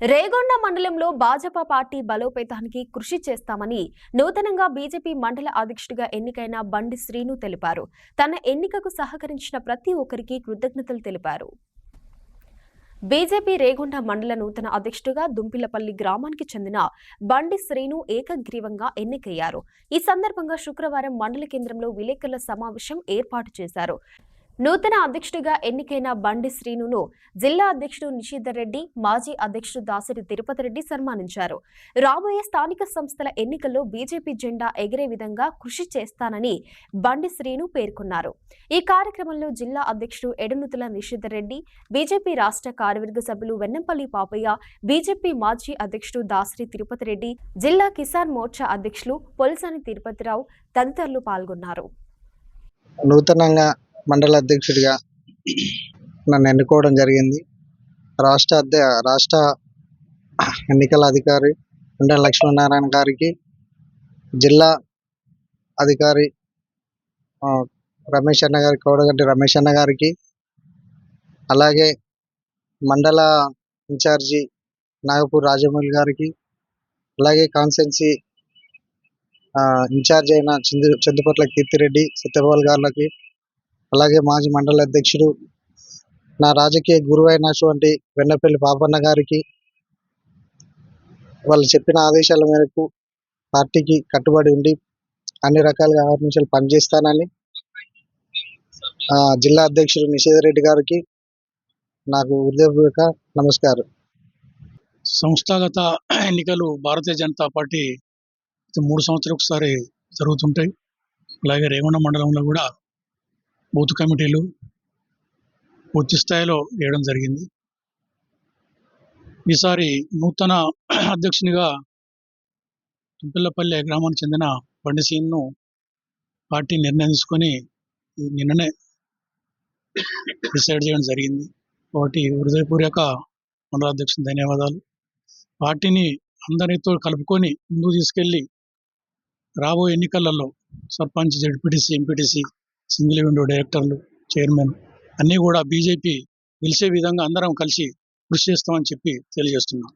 రేగొండ మండలంలో భాజపా పార్టీ బలోపేతానికి కృషి చేస్తామని నూతనంగా బీజేపీ మండల అధ్యక్షుడిగా ఎన్నికైన బండి శ్రీను తెలిపారు. తన ఎన్నికకు సహకరించిన ప్రతి ఒక్కరికి కృతజ్ఞతలు తెలిపారు. బీజేపీ రేగొండ మండల నూతన అధ్యక్షుడిగా దుంపిలపల్లి గ్రామానికి చెందిన బండి శ్రీను ఏకగ్రీవంగా ఎన్నికయ్యారు. ఈ సందర్భంగా శుక్రవారం మండల కేంద్రంలో విలేకరుల సమావేశం ఏర్పాటు చేశారు. నూతన అధ్యక్షుడిగా ఎన్నికైన బండి శ్రీనును జిల్లా అధ్యక్షుడు నిషిధర్ రెడ్డి మాజీ అధ్యక్షుడు దాసరి తిరుపతి రెడ్డి సన్మానించారు. రాబోయే స్థానిక సంస్థల ఎన్నికల్లో బీజేపీ జెండా ఎగిరే విధంగా కృషి చేస్తానని బండి శ్రీను పేర్కొన్నారు. ఈ కార్యక్రమంలో జిల్లా అధ్యక్షుడు ఎడనుతుల నిషిధర్ రెడ్డి బీజేపీ రాష్ట్ర కార్యవర్గ సభ్యులు వెన్నంపల్లి పాపయ్య బీజేపీ మాజీ అధ్యక్షుడు దాసరి తిరుపతి రెడ్డి జిల్లా కిసాన్ మోర్చా అధ్యక్షులు పొలసాని తిరుపతిరావు తదితరులు పాల్గొన్నారు. నూతనంగా మండల అధ్యక్షుడిగా నన్ను ఎన్నుకోవడం జరిగింది. రాష్ట్ర అధ్య రాష్ట్ర ఎన్నికల అధికారి ఉండే లక్ష్మీనారాయణ గారికి జిల్లా అధికారి రమేష్ అన్న గారి కోడగంటి రమేష్ అన్న గారికి అలాగే మండల ఇన్ఛార్జి నాగపూర్ రాజమౌళి గారికి అలాగే కాన్సెన్సీ ఇన్ఛార్జ్ అయిన చందు చందుపట్ల కీర్తిరెడ్డి సత్యపాల్ గారికి అలాగే మాజీ మండల అధ్యక్షుడు నా రాజకీయ గురువు అయినటువంటి వెన్నపల్లి పాపన్న గారికి వాళ్ళు చెప్పిన ఆదేశాల మేరకు పార్టీకి కట్టుబడి ఉండి అన్ని రకాలుగా ఆహర్నిశలు పనిచేస్తానని జిల్లా అధ్యక్షుడు నిషేధ రెడ్డి గారికి నాకు హృదయపూర్వక నమస్కారం. సంస్థాగత ఎన్నికలు భారతీయ జనతా పార్టీ మూడు సంవత్సరాలకు ఒకసారి జరుగుతుంటాయి. అలాగే రేగొండ మండలంలో కూడా బూత్ కమిటీలు పూర్తి స్థాయిలో వేయడం జరిగింది. ఈసారి నూతన అధ్యక్షునిగా తుంపిల్లపల్లె గ్రామానికి చెందిన బండి సీన్ను పార్టీ నిర్ణయం తీసుకొని నిన్ననే డిసైడ్ చేయడం జరిగింది. కాబట్టి హృదయపూర్వక మండల అధ్యక్షుని ధన్యవాదాలు. పార్టీని అందరితో కలుపుకొని ముందుకు తీసుకెళ్ళి రాబోయే ఎన్నికలలో sarpanch ZPTC MPTC single window డైరెక్టర్లు చైర్మన్ అన్నీ కూడా బీజేపీ గెలిచే విధంగా అందరం కలిసి కృషి చేస్తామని చెప్పి తెలియజేస్తున్నాం.